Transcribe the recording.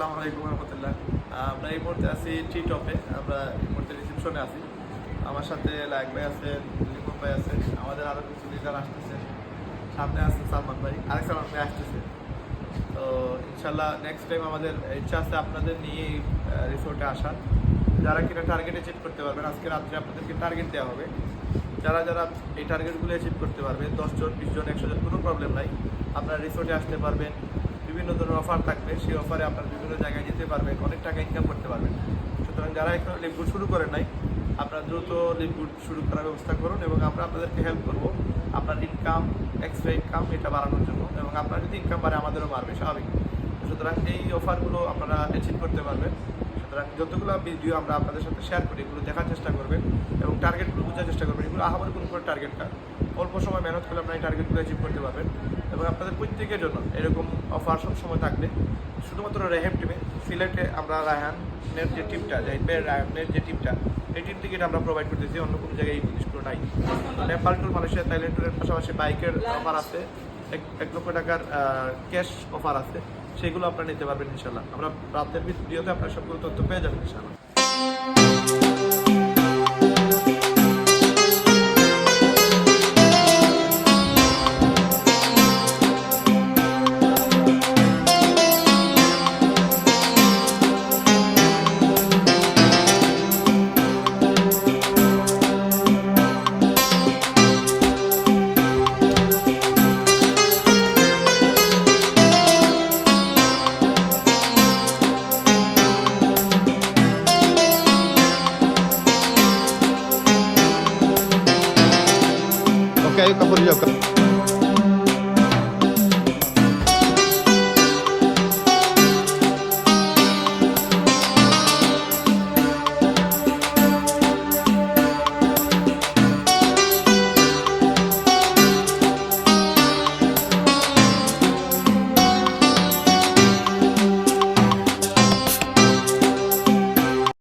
আসসালামু আলাইকুম রহমতুল্লাহ। আমরা এই মুহূর্তে আছি টি টপে আমরা এই মুহূর্তে রিসেপশনে আছি। আমার সাথে লাইক ভাই আছে লিপন ভাই আছে, আমাদের আরও কিছু লিডার আসতেছে। সামনে আছে সালমান ভাই, আরেক সালমান ভাই আসতেছে। তো ইনশাল্লাহ নেক্সট টাইম আমাদের ইচ্ছা আছে আপনাদের নিয়ে রিসোর্টে আসার। যারা কিনা টার্গেট অ্যাচিভ করতে পারবেন, আজকে রাত্রে আপনাদেরকে টার্গেট দেওয়া হবে। যারা যারা এই টার্গেটগুলো অ্যাচিভ করতে পারবে দশজন বিশজন একশো জন, কোনো প্রবলেম নাই। আপনারা রিসোর্টে আসতে পারবেন। বিভিন্ন ধরনের অফার থাকবে, সেই অফারে আপনার বিভিন্ন জায়গায় যেতে পারবেন, অনেক টাকা ইনকাম করতে পারবেন। সুতরাং যারা এখনও লিপগুড শুরু করেন নাই, আপনারা দ্রুত লিপগুড শুরু করার ব্যবস্থা করুন এবং আমরা আপনাদেরকে হেল্প করব। আপনার ইনকাম এক্সট্রা ইনকাম এটা বাড়ানোর জন্য এবং আপনার যদি ইনকাম বাড়ে, আমাদেরও বাড়বে, স্বাভাবিক। সুতরাং এই অফারগুলো আপনারা অ্যাচিভ করতে পারবেন। সুতরাং যতগুলো ভিডিও আমরা আপনাদের সাথে শেয়ার করি, এগুলো দেখার চেষ্টা করবেন এবং টার্গেটগুলো বোঝার চেষ্টা করবেন। এগুলো আহাবার কোনো কোনো টার্গেট না। অল্প সময় মেহনত করলে আপনারা এই টার্গেটগুলো অ্যাচিভ করতে পারবেন এবং আপনাদের প্রত্যেকের জন্য এরকম অফার সব সময় থাকবে। শুধুমাত্র রেহেম টিমে সিলেটে আমরা রায়হানের যে টিমটা যে রায়হানের যে টিমটা এই টিম থেকে আমরা প্রোভাইড করতেছি। অন্য কোনো জায়গায় এই জিনিসগুলো নাই। নেপাল টুর মালয়েশিয়া, থাইল্যান্ড টুরের পাশাপাশি বাইকের অফার আছে। এক এক লক্ষ টাকার ক্যাশ অফার আছে। সেগুলো আপনারা নিতে পারবেন ইনশাল্লাহ আমরা রাতের ভিডিওতে আপনার সবগুলো তথ্য পেয়ে যাবেন ইনশাল্লাহ Ok, aí, Caporilho.